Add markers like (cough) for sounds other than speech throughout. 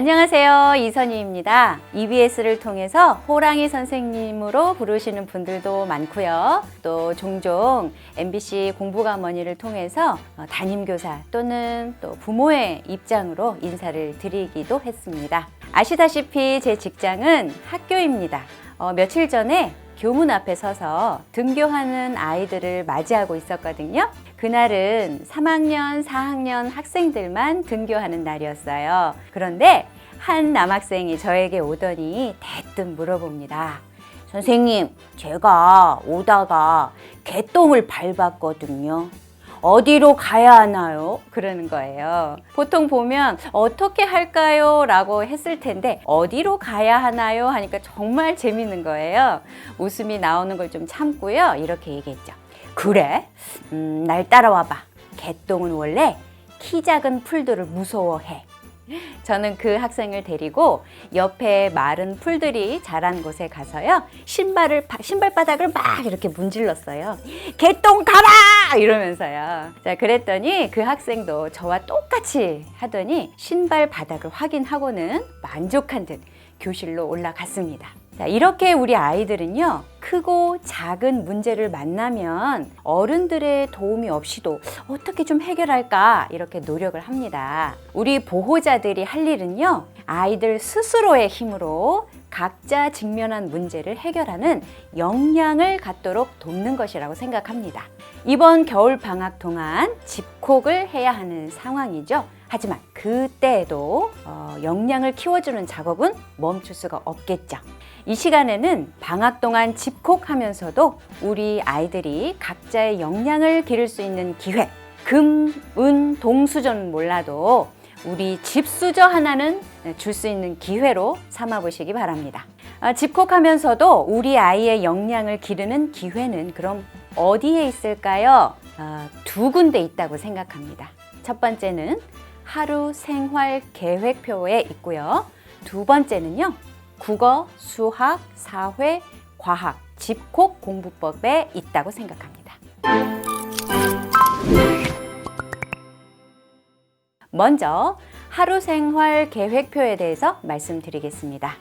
안녕하세요. 이선희입니다. EBS를 통해서 호랑이 선생님으로 부르시는 분들도 많고요. 또 종종 MBC 공부가머니를 통해서 어, 담임교사 또는 또 부모의 입장으로 인사를 드리기도 했습니다. 아시다시피 제 직장은 학교입니다. 어, 며칠 전에 교문 앞에 서서 등교하는 아이들을 맞이하고 있었거든요. 그날은 3학년, 4학년 학생들만 등교하는 날이었어요. 그런데 한 남학생이 저에게 오더니 대뜸 물어봅니다. 선생님, 제가 오다가 개똥을 밟았거든요. 어디로 가야 하나요? 그러는 거예요. 보통 보면 어떻게 할까요? 라고 했을 텐데 어디로 가야 하나요? 하니까 정말 재밌는 거예요. 웃음이 나오는 걸 좀 참고요. 이렇게 얘기했죠. 그래? 음, 날 따라와봐. 개똥은 원래 키 작은 풀들을 무서워해. 저는 그 학생을 데리고 옆에 마른 풀들이 자란 곳에 가서요 신발을 바- 신발 바닥을 막 이렇게 문질렀어요. 개똥 가라 이러면서요. 자 그랬더니 그 학생도 저와 똑같이 하더니 신발 바닥을 확인하고는 만족한 듯 교실로 올라갔습니다. 자, 이렇게 우리 아이들은요, 크고 작은 문제를 만나면 어른들의 도움이 없이도 어떻게 좀 해결할까 이렇게 노력을 합니다. 우리 보호자들이 할 일은요, 아이들 스스로의 힘으로 각자 직면한 문제를 해결하는 역량을 갖도록 돕는 것이라고 생각합니다. 이번 겨울 방학 동안 집콕을 해야 하는 상황이죠. 하지만 그때에도 어, 역량을 키워주는 작업은 멈출 수가 없겠죠. 이 시간에는 방학 동안 집콕하면서도 우리 아이들이 각자의 역량을 기를 수 있는 기회, 금, 은, 동수저는 몰라도 우리 집수저 하나는 줄 수 있는 기회로 삼아 보시기 바랍니다. 아, 집콕하면서도 우리 아이의 역량을 기르는 기회는 그럼 어디에 있을까요? 아, 두 군데 있다고 생각합니다. 첫 번째는 하루 생활 계획표에 있고요. 두 번째는요. 국어, 수학, 사회, 과학, 집콕 공부법에 있다고 생각합니다. 먼저 하루 생활 계획표에 대해서 말씀드리겠습니다.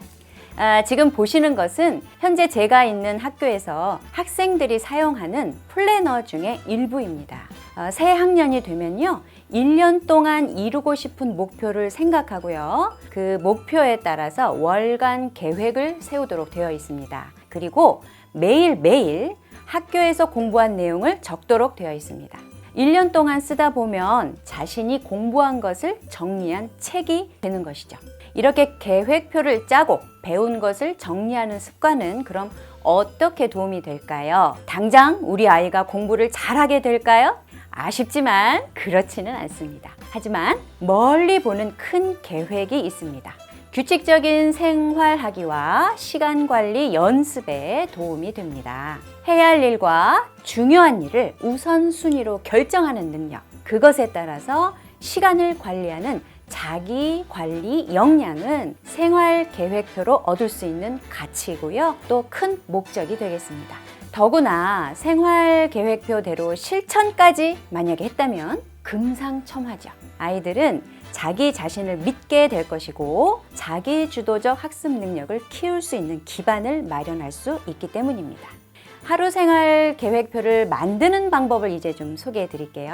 아, 지금 보시는 것은 현재 제가 있는 학교에서 학생들이 사용하는 플래너 중에 일부입니다. 어, 새 학년이 되면요. 1년 동안 이루고 싶은 목표를 생각하고요. 그 목표에 따라서 월간 계획을 세우도록 되어 있습니다. 그리고 매일매일 학교에서 공부한 내용을 적도록 되어 있습니다. 1년 동안 쓰다 보면 자신이 공부한 것을 정리한 책이 되는 것이죠. 이렇게 계획표를 짜고 배운 것을 정리하는 습관은 그럼 어떻게 도움이 될까요? 당장 우리 아이가 공부를 잘하게 될까요? 아쉽지만 그렇지는 않습니다. 하지만 멀리 보는 큰 계획이 있습니다. 규칙적인 생활하기와 시간 관리 연습에 도움이 됩니다. 해야 할 일과 중요한 일을 우선순위로 결정하는 능력. 그것에 따라서 시간을 관리하는 자기 관리 역량은 생활 계획표로 얻을 수 있는 가치이고요. 또 큰 목적이 되겠습니다. 더구나 생활 계획표대로 실천까지 만약에 했다면 금상첨화죠. 아이들은 자기 자신을 믿게 될 것이고 자기 주도적 학습 능력을 키울 수 있는 기반을 마련할 수 있기 때문입니다. 하루 생활 계획표를 만드는 방법을 이제 좀 소개해 드릴게요.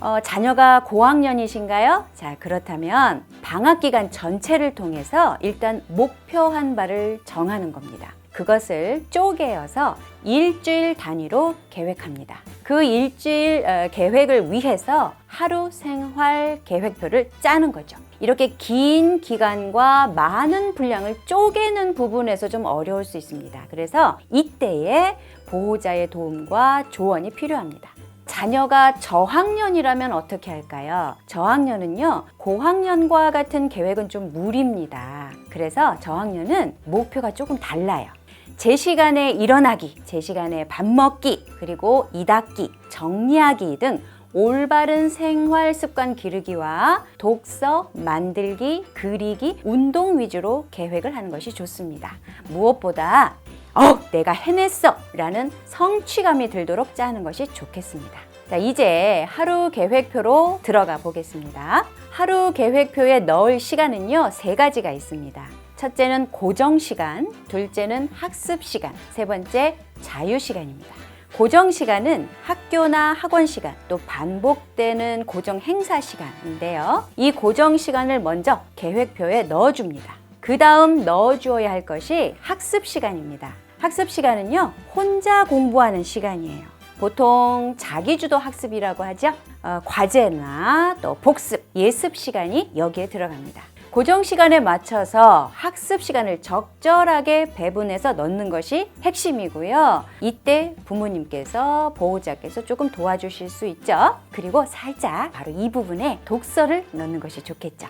어, 자녀가 고학년이신가요? 자, 그렇다면 방학 기간 전체를 통해서 일단 목표 한 바를 정하는 겁니다. 그것을 쪼개어서 일주일 단위로 계획합니다. 그 일주일 어, 계획을 위해서 하루 생활 계획표를 짜는 거죠. 이렇게 긴 기간과 많은 분량을 쪼개는 부분에서 좀 어려울 수 있습니다. 그래서 이때에 보호자의 도움과 조언이 필요합니다. 자녀가 저학년이라면 어떻게 할까요? 저학년은요, 고학년과 같은 계획은 좀 무리입니다. 그래서 저학년은 목표가 조금 달라요. 제 시간에 일어나기, 제 시간에 밥 먹기, 그리고 이 닦기, 정리하기 등 올바른 생활 습관 기르기와 독서, 만들기, 그리기, 운동 위주로 계획을 하는 것이 좋습니다. 무엇보다 어, 내가 해냈어! 라는 성취감이 들도록 짜는 것이 좋겠습니다. 자, 이제 하루 계획표로 들어가 보겠습니다. 하루 계획표에 넣을 시간은요, 세 가지가 있습니다. 첫째는 고정 시간, 둘째는 학습 시간, 세 번째 자유 시간입니다. 고정 시간은 학교나 학원 시간, 또 반복되는 고정 행사 시간인데요. 이 고정 시간을 먼저 계획표에 넣어줍니다. 그 다음 넣어주어야 할 것이 학습 시간입니다. 학습 시간은요, 혼자 공부하는 시간이에요. 보통 자기주도 학습이라고 하죠. 어, 과제나 또 복습, 예습 시간이 여기에 들어갑니다. 고정 시간에 맞춰서 학습 시간을 적절하게 배분해서 넣는 것이 핵심이고요. 이때 부모님께서 보호자께서 조금 도와주실 수 있죠. 그리고 살짝 바로 이 부분에 독서를 넣는 것이 좋겠죠.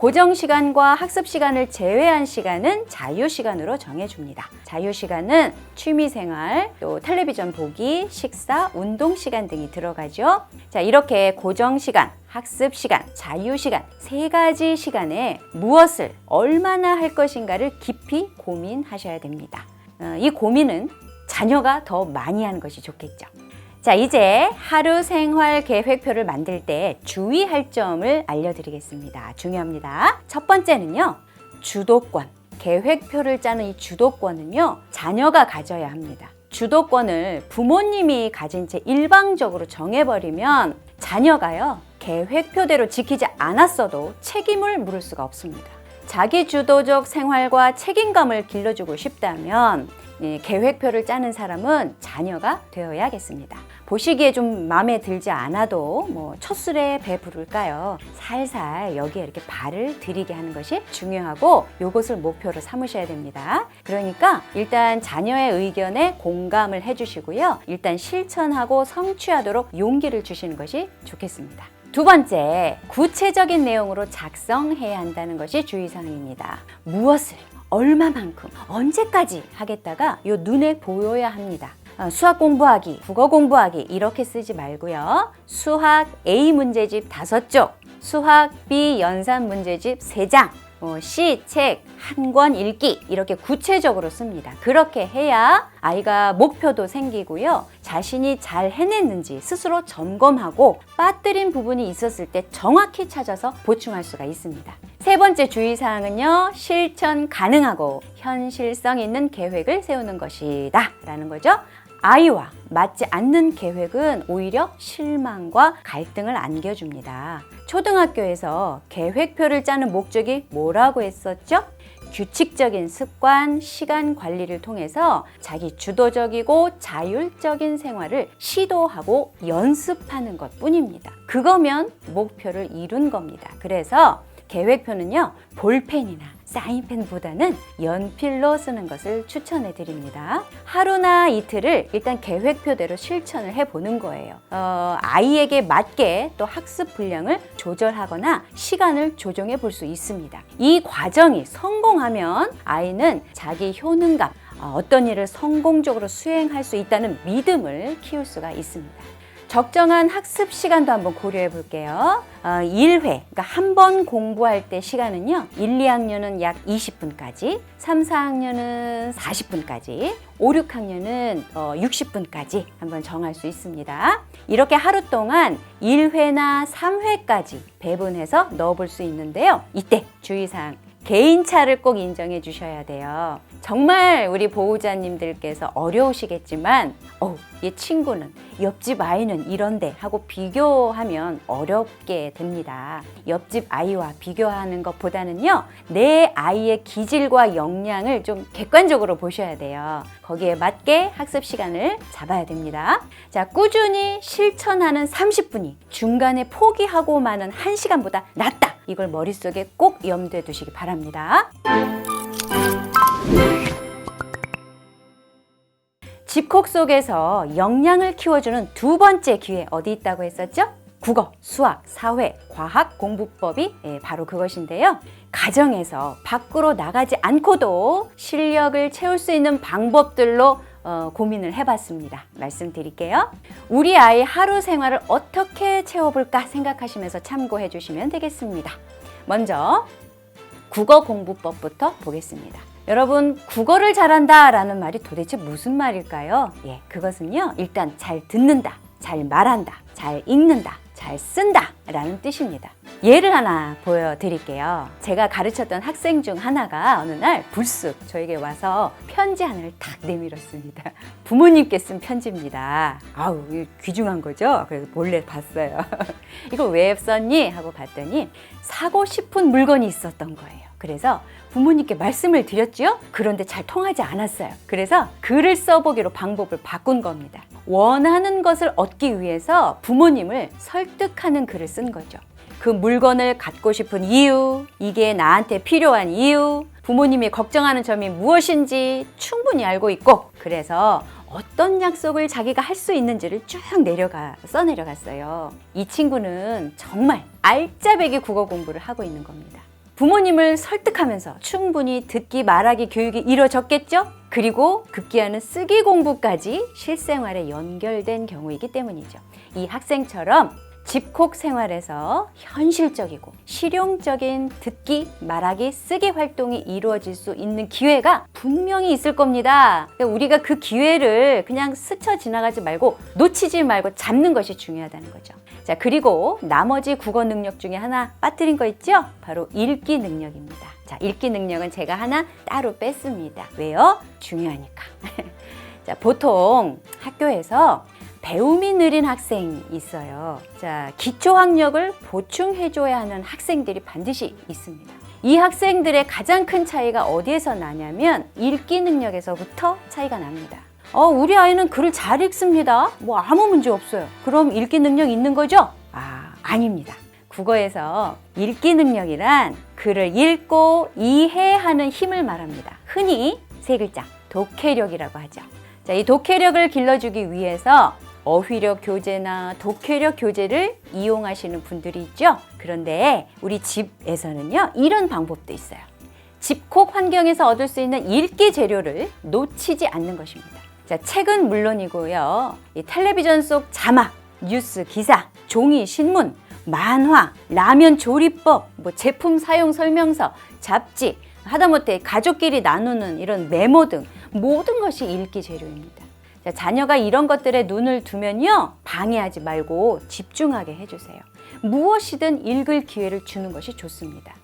고정 시간과 학습 시간을 제외한 시간은 자유 시간으로 정해줍니다. 자유 시간은 취미 생활, 또 텔레비전 보기, 식사, 운동 시간 등이 들어가죠. 자, 이렇게 고정 시간, 학습 시간, 자유 시간 세 가지 시간에 무엇을 얼마나 할 것인가를 깊이 고민하셔야 됩니다. 어, 이 고민은 자녀가 더 많이 하는 것이 좋겠죠. 자, 이제 하루 생활 계획표를 만들 때 주의할 점을 알려드리겠습니다. 중요합니다. 첫 번째는요, 주도권. 계획표를 짜는 이 주도권은요, 자녀가 가져야 합니다. 주도권을 부모님이 가진 채 일방적으로 정해버리면 자녀가요, 계획표대로 지키지 않았어도 책임을 물을 수가 없습니다. 자기 주도적 생활과 책임감을 길러주고 싶다면 예, 계획표를 짜는 사람은 자녀가 되어야겠습니다. 보시기에 좀 마음에 들지 않아도 뭐 첫술에 배 부를까요? 살살 여기에 이렇게 발을 들이게 하는 것이 중요하고 이것을 목표로 삼으셔야 됩니다. 그러니까 일단 자녀의 의견에 공감을 해주시고요. 일단 실천하고 성취하도록 용기를 주시는 것이 좋겠습니다. 두 번째, 구체적인 내용으로 작성해야 한다는 것이 주의사항입니다. 무엇을, 얼마만큼, 언제까지 하겠다가 요 눈에 보여야 합니다. 어, 수학 공부하기, 국어 공부하기 이렇게 쓰지 말고요. 수학 A 문제집 다섯 쪽, 수학 B 연산 문제집 세 장, 뭐 시, 책, 한 권 읽기 이렇게 구체적으로 씁니다. 그렇게 해야 아이가 목표도 생기고요. 자신이 잘 해냈는지 스스로 점검하고 빠뜨린 부분이 있었을 때 정확히 찾아서 보충할 수가 있습니다. 세 번째 주의사항은요, 실천 가능하고 현실성 있는 계획을 세우는 것이다. 라는 거죠. 아이와 맞지 않는 계획은 오히려 실망과 갈등을 안겨줍니다. 초등학교에서 계획표를 짜는 목적이 뭐라고 했었죠? 규칙적인 습관, 시간 관리를 통해서 자기 주도적이고 자율적인 생활을 시도하고 연습하는 것 뿐입니다. 그거면 목표를 이룬 겁니다. 그래서 계획표는요, 볼펜이나 사인펜보다는 연필로 쓰는 것을 추천해 드립니다. 하루나 이틀을 일단 계획표대로 실천을 해 보는 거예요. 어, 아이에게 맞게 또 학습 분량을 조절하거나 시간을 조정해 볼 수 있습니다. 이 과정이 성공하면 아이는 자기 효능감, 어, 어떤 일을 성공적으로 수행할 수 있다는 믿음을 키울 수가 있습니다. 적정한 학습 시간도 한번 고려해 볼게요. 어, 1회, 그러니까 한 번 공부할 때 시간은요, 1, 2학년은 약 20분까지, 3, 4학년은 40분까지, 5, 6학년은 어, 60분까지 한번 정할 수 있습니다. 이렇게 하루 동안 1회나 3회까지 배분해서 넣어볼 수 있는데요. 이때 주의사항, 개인차를 꼭 인정해 주셔야 돼요. 정말 우리 보호자님들께서 어려우시겠지만, 어, 얘 친구는 옆집 아이는 이런데 하고 비교하면 어렵게 됩니다. 옆집 아이와 비교하는 것보다는요, 내 아이의 기질과 역량을 좀 객관적으로 보셔야 돼요. 거기에 맞게 학습 시간을 잡아야 됩니다. 자, 꾸준히 실천하는 30분이 중간에 포기하고 마는 1시간보다 낫다. 이걸 머릿속에 꼭 염두에 두시기 바랍니다. 집콕 속에서 역량을 키워주는 두 번째 기회 어디 있다고 했었죠? 국어, 수학, 사회, 과학 공부법이 예, 바로 그것인데요. 가정에서 밖으로 나가지 않고도 실력을 채울 수 있는 방법들로 어, 고민을 해봤습니다. 말씀드릴게요. 우리 아이 하루 생활을 어떻게 채워볼까 생각하시면서 참고해 주시면 되겠습니다. 먼저 국어 공부법부터 보겠습니다. 여러분, 국어를 잘한다 라는 말이 도대체 무슨 말일까요? 예, 그것은요, 일단 잘 듣는다, 잘 말한다, 잘 읽는다, 잘 쓴다 라는 뜻입니다. 예를 하나 보여드릴게요. 제가 가르쳤던 학생 중 하나가 어느 날 불쑥 저에게 와서 편지 하나를 탁 내밀었습니다. (laughs) 부모님께 쓴 편지입니다. 아우, 귀중한 거죠? 그래서 몰래 봤어요. (laughs) 이거 왜 썼니? 하고 봤더니 사고 싶은 물건이 있었던 거예요. 그래서 부모님께 말씀을 드렸지요? 그런데 잘 통하지 않았어요. 그래서 글을 써보기로 방법을 바꾼 겁니다. 원하는 것을 얻기 위해서 부모님을 설득하는 글을 쓴 거죠. 그 물건을 갖고 싶은 이유, 이게 나한테 필요한 이유, 부모님이 걱정하는 점이 무엇인지 충분히 알고 있고, 그래서 어떤 약속을 자기가 할 수 있는지를 쭉 내려가, 써내려갔어요. 이 친구는 정말 알짜배기 국어 공부를 하고 있는 겁니다. 부모님을 설득하면서 충분히 듣기 말하기 교육이 이루어졌겠죠? 그리고 급기야는 쓰기 공부까지 실생활에 연결된 경우이기 때문이죠. 이 학생처럼 집콕 생활에서 현실적이고 실용적인 듣기, 말하기, 쓰기 활동이 이루어질 수 있는 기회가 분명히 있을 겁니다. 우리가 그 기회를 그냥 스쳐 지나가지 말고 놓치지 말고 잡는 것이 중요하다는 거죠. 자, 그리고 나머지 국어 능력 중에 하나 빠뜨린 거 있죠? 바로 읽기 능력입니다. 자, 읽기 능력은 제가 하나 따로 뺐습니다. 왜요? 중요하니까. (laughs) 자, 보통 학교에서 배움이 느린 학생이 있어요. 자, 기초 학력을 보충해줘야 하는 학생들이 반드시 있습니다. 이 학생들의 가장 큰 차이가 어디에서 나냐면 읽기 능력에서부터 차이가 납니다. 어, 우리 아이는 글을 잘 읽습니다. 뭐 아무 문제 없어요. 그럼 읽기 능력 있는 거죠? 아, 아닙니다. 국어에서 읽기 능력이란 글을 읽고 이해하는 힘을 말합니다. 흔히 세 글자, 독해력이라고 하죠. 자, 이 독해력을 길러주기 위해서 어휘력 교재나 독해력 교재를 이용하시는 분들이 있죠. 그런데 우리 집에서는요, 이런 방법도 있어요. 집콕 환경에서 얻을 수 있는 읽기 재료를 놓치지 않는 것입니다. 자, 책은 물론이고요. 이 텔레비전 속 자막, 뉴스 기사, 종이 신문, 만화, 라면 조리법, 뭐 제품 사용 설명서, 잡지, 하다못해 가족끼리 나누는 이런 메모 등 모든 것이 읽기 재료입니다. 자, 자녀가 이런 것들에 눈을 두면요. 방해하지 말고 집중하게 해주세요. 무엇이든 읽을 기회를 주는 것이 좋습니다.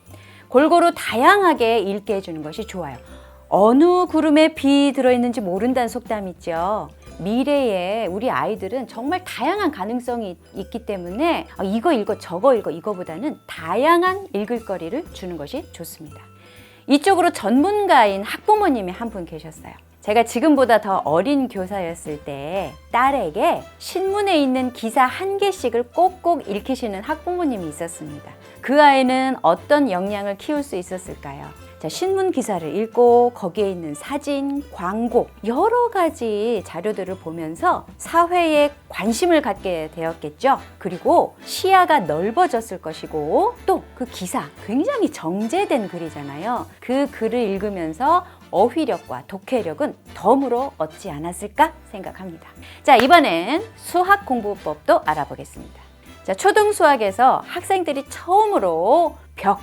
골고루 다양하게 읽게 해주는 것이 좋아요. 어느 구름에 비 들어있는지 모른다는 속담 있죠. 미래에 우리 아이들은 정말 다양한 가능성이 있기 때문에 아, 이거 읽어 저거 읽어 이거보다는 다양한 읽을 거리를 주는 것이 좋습니다. 이쪽으로 전문가인 학부모님이 한 분 계셨어요. 제가 지금보다 더 어린 교사였을 때 딸에게 신문에 있는 기사 한 개씩을 꼭꼭 읽히시는 학부모님이 있었습니다. 그 아이는 어떤 역량을 키울 수 있었을까요? 자, 신문 기사를 읽고 거기에 있는 사진, 광고, 여러 가지 자료들을 보면서 사회에 관심을 갖게 되었겠죠. 그리고 시야가 넓어졌을 것이고 또 그 기사 굉장히 정제된 글이잖아요. 그 글을 읽으면서 어휘력과 독해력은 덤으로 얻지 않았을까 생각합니다. 자, 이번엔 수학 공부법도 알아보겠습니다. 자, 초등 수학에서 학생들이 처음으로 벽,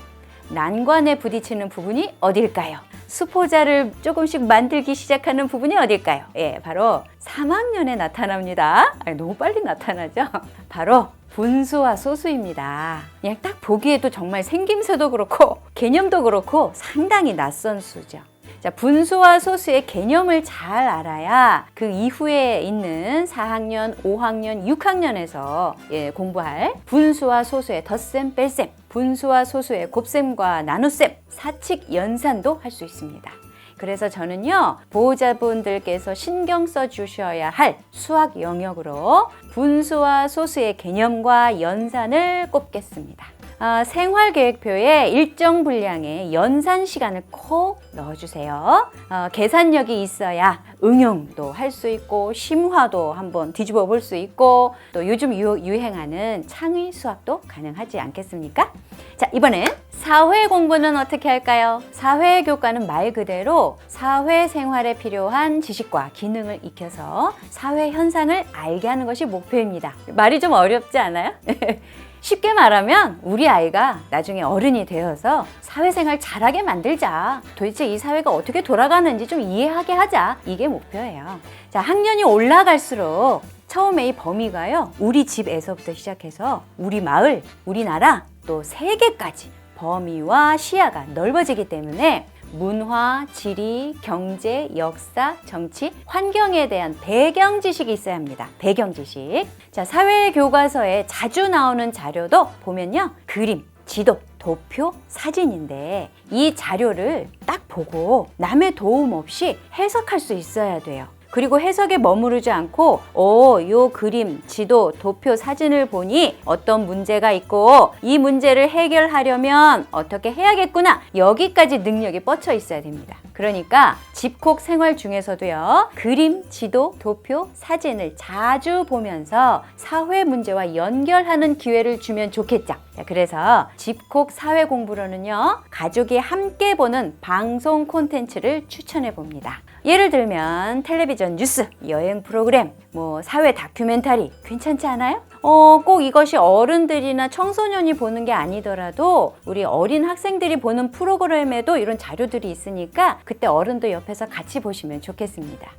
난관에 부딪히는 부분이 어딜까요? 수포자를 조금씩 만들기 시작하는 부분이 어딜까요? 예, 바로 3학년에 나타납니다. 아니, 너무 빨리 나타나죠? (laughs) 바로 분수와 소수입니다. 그냥 딱 보기에도 정말 생김새도 그렇고 개념도 그렇고 상당히 낯선 수죠. 자, 분수와 소수의 개념을 잘 알아야 그 이후에 있는 4학년, 5학년, 6학년에서 예, 공부할 분수와 소수의 덧셈, 뺄셈, 분수와 소수의 곱셈과 나눗셈, 사칙 연산도 할 수 있습니다. 그래서 저는요, 보호자분들께서 신경 써 주셔야 할 수학 영역으로 분수와 소수의 개념과 연산을 꼽겠습니다. 아, 생활계획표에 일정 분량의 연산 시간을 꼭 넣어주세요. 어, 계산력이 있어야 응용도 할 수 있고 심화도 한번 뒤집어 볼 수 있고 또 요즘 유, 유행하는 창의 수학도 가능하지 않겠습니까? 자 이번엔 사회 공부는 어떻게 할까요? 사회 교과는 말 그대로 사회 생활에 필요한 지식과 기능을 익혀서 사회 현상을 알게 하는 것이 목표입니다. 말이 좀 어렵지 않아요? (laughs) 쉽게 말하면 우리 아이가 나중에 어른이 되어서 사회생활 잘하게 만들자. 도대체 이 사회가 어떻게 돌아가는지 좀 이해하게 하자. 이게 목표예요. 자, 학년이 올라갈수록 처음에 이 범위가요, 우리 집에서부터 시작해서 우리 마을, 우리나라, 또 세계까지 범위와 시야가 넓어지기 때문에 문화, 지리, 경제, 역사, 정치, 환경에 대한 배경 지식이 있어야 합니다. 배경 지식. 자, 사회 교과서에 자주 나오는 자료도 보면요. 그림, 지도, 도표, 사진인데 이 자료를 딱 보고 남의 도움 없이 해석할 수 있어야 돼요. 그리고 해석에 머무르지 않고 오, 요 그림, 지도, 도표, 사진을 보니 어떤 문제가 있고 이 문제를 해결하려면 어떻게 해야겠구나. 여기까지 능력이 뻗쳐 있어야 됩니다. 그러니까 집콕 생활 중에서도요. 그림, 지도, 도표, 사진을 자주 보면서 사회 문제와 연결하는 기회를 주면 좋겠죠. 자, 그래서 집콕 사회 공부로는요. 가족이 함께 보는 방송 콘텐츠를 추천해 봅니다. 예를 들면 텔레비전 뉴스, 여행 프로그램, 뭐 사회 다큐멘터리 괜찮지 않아요? 어, 꼭 이것이 어른들이나 청소년이 보는 게 아니더라도 우리 어린 학생들이 보는 프로그램에도 이런 자료들이 있으니까 그때 어른도 옆에서 같이 보시면 좋겠습니다.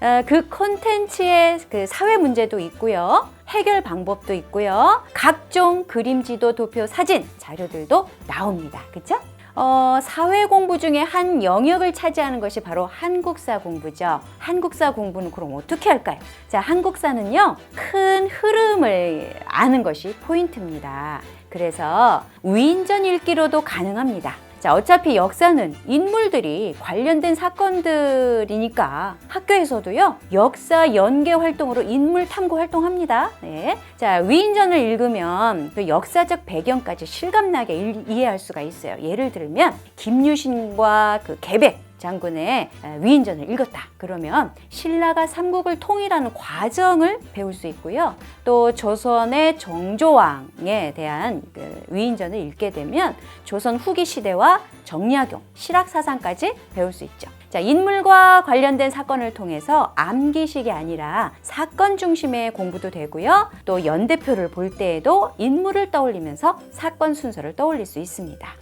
어, 그 콘텐츠의 그 사회 문제도 있고요. 해결 방법도 있고요. 각종 그림, 지도, 도표, 사진, 자료들도 나옵니다. 그쵸? 어, 사회 공부 중에 한 영역을 차지하는 것이 바로 한국사 공부죠. 한국사 공부는 그럼 어떻게 할까요? 자, 한국사는요, 큰 흐름을 아는 것이 포인트입니다. 그래서 위인전 읽기로도 가능합니다. 자, 어차피 역사는 인물들이 관련된 사건들이니까 학교에서도요, 역사 연계 활동으로 인물 탐구 활동합니다. 네. 자, 위인전을 읽으면 그 역사적 배경까지 실감나게 일- 이해할 수가 있어요. 예를 들면, 김유신과 그 개백, 장군의 위인전을 읽었다. 그러면 신라가 삼국을 통일하는 과정을 배울 수 있고요. 또 조선의 정조왕에 대한 그 위인전을 읽게 되면 조선 후기 시대와 정약용, 실학사상까지 배울 수 있죠. 자, 인물과 관련된 사건을 통해서 암기식이 아니라 사건 중심의 공부도 되고요. 또 연대표를 볼 때에도 인물을 떠올리면서 사건 순서를 떠올릴 수 있습니다.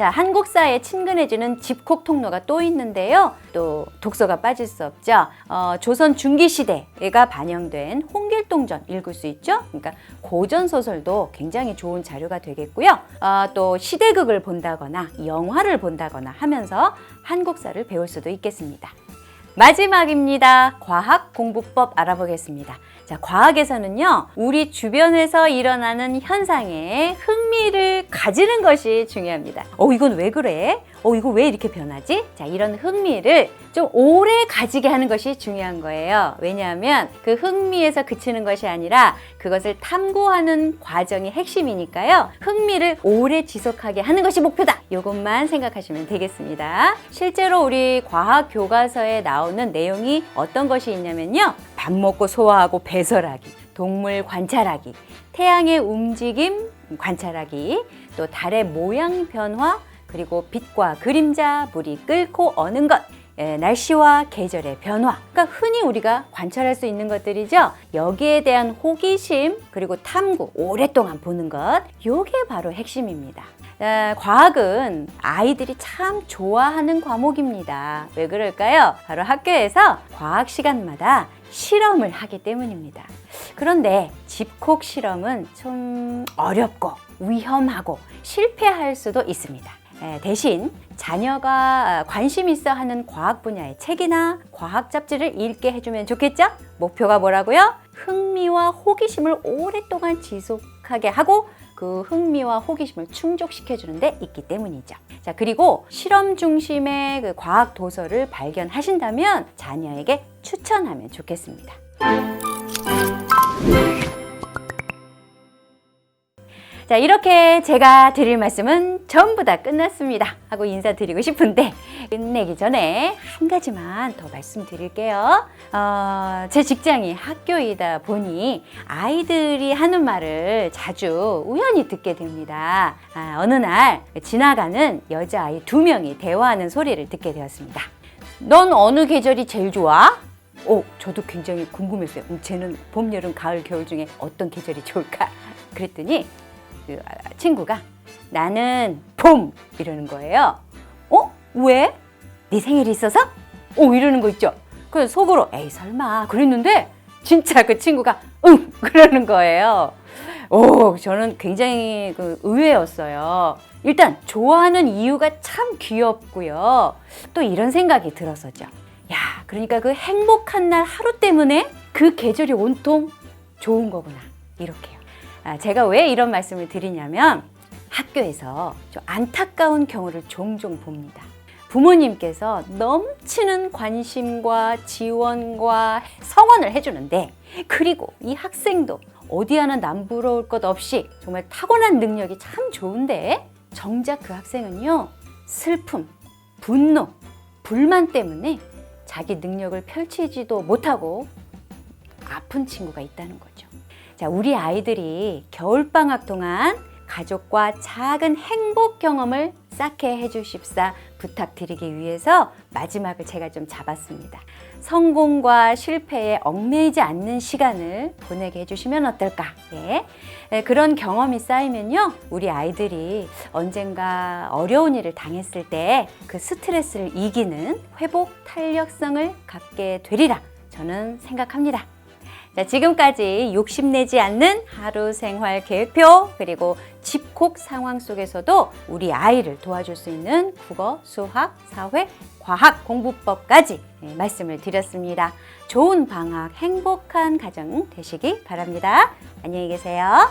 자, 한국사에 친근해지는 집콕 통로가 또 있는데요. 또 독서가 빠질 수 없죠. 어, 조선 중기 시대가 반영된 홍길동전 읽을 수 있죠. 그러니까 고전 소설도 굉장히 좋은 자료가 되겠고요. 어, 또 시대극을 본다거나 영화를 본다거나 하면서 한국사를 배울 수도 있겠습니다. 마지막입니다. 과학 공부법 알아보겠습니다. 자, 과학에서는요, 우리 주변에서 일어나는 현상에 흥미를 가지는 것이 중요합니다. 어, 이건 왜 그래? 어, 이거 왜 이렇게 변하지? 자, 이런 흥미를 좀 오래 가지게 하는 것이 중요한 거예요. 왜냐하면 그 흥미에서 그치는 것이 아니라 그것을 탐구하는 과정이 핵심이니까요. 흥미를 오래 지속하게 하는 것이 목표다. 이것만 생각하시면 되겠습니다. 실제로 우리 과학 교과서에 나오는 내용이 어떤 것이 있냐면요. 밥 먹고 소화하고 배설하기, 동물 관찰하기, 태양의 움직임 관찰하기, 또 달의 모양 변화, 그리고 빛과 그림자, 물이 끓고 어는 것, 예, 날씨와 계절의 변화. 그러니까 흔히 우리가 관찰할 수 있는 것들이죠. 여기에 대한 호기심, 그리고 탐구, 오랫동안 보는 것. 요게 바로 핵심입니다. 아, 과학은 아이들이 참 좋아하는 과목입니다. 왜 그럴까요? 바로 학교에서 과학 시간마다 실험을 하기 때문입니다. 그런데 집콕 실험은 좀 어렵고 위험하고 실패할 수도 있습니다. 에, 대신 자녀가 관심 있어 하는 과학 분야의 책이나 과학 잡지를 읽게 해주면 좋겠죠? 목표가 뭐라고요? 흥미와 호기심을 오랫동안 지속하게 하고 그 흥미와 호기심을 충족시켜 주는 데 있기 때문이죠. 자, 그리고 실험 중심의 그 과학 도서를 발견하신다면 자녀에게 추천하면 좋겠습니다. 자, 이렇게 제가 드릴 말씀은 전부 다 끝났습니다. 하고 인사드리고 싶은데, 끝내기 전에 한 가지만 더 말씀드릴게요. 어, 제 직장이 학교이다 보니 아이들이 하는 말을 자주 우연히 듣게 됩니다. 아, 어느 날 지나가는 여자아이 두 명이 대화하는 소리를 듣게 되었습니다. 넌 어느 계절이 제일 좋아? 오, 저도 굉장히 궁금했어요. 음, 쟤는 봄, 여름, 가을, 겨울 중에 어떤 계절이 좋을까? 그랬더니 그 아, 친구가 나는 봄 이러는 거예요. 어? 왜? 네 생일이 있어서? 오 이러는 거 있죠. 그 속으로 에이 설마 그랬는데 진짜 그 친구가 응 (laughs) 그러는 거예요. 오, 저는 굉장히 그 의외였어요. 일단 좋아하는 이유가 참 귀엽고요. 또 이런 생각이 들었었죠. 야, 그러니까 그 행복한 날 하루 때문에 그 계절이 온통 좋은 거구나. 이렇게요. 아, 제가 왜 이런 말씀을 드리냐면 학교에서 좀 안타까운 경우를 종종 봅니다. 부모님께서 넘치는 관심과 지원과 성원을 해주는데 그리고 이 학생도 어디 하나 남부러울 것 없이 정말 타고난 능력이 참 좋은데 정작 그 학생은요 슬픔, 분노, 불만 때문에 자기 능력을 펼치지도 못하고 아픈 친구가 있다는 거죠. 자, 우리 아이들이 겨울방학 동안 가족과 작은 행복 경험을 쌓게 해주십사 부탁드리기 위해서 마지막을 제가 좀 잡았습니다. 성공과 실패에 얽매이지 않는 시간을 보내게 해주시면 어떨까? 예. 예, 그런 경험이 쌓이면요, 우리 아이들이 언젠가 어려운 일을 당했을 때 그 스트레스를 이기는 회복 탄력성을 갖게 되리라 저는 생각합니다. 자, 지금까지 욕심내지 않는 하루 생활 계획표 그리고 집콕 상황 속에서도 우리 아이를 도와줄 수 있는 국어, 수학, 사회, 과학 공부법까지 네, 말씀을 드렸습니다. 좋은 방학, 행복한 가정 되시기 바랍니다. 안녕히 계세요.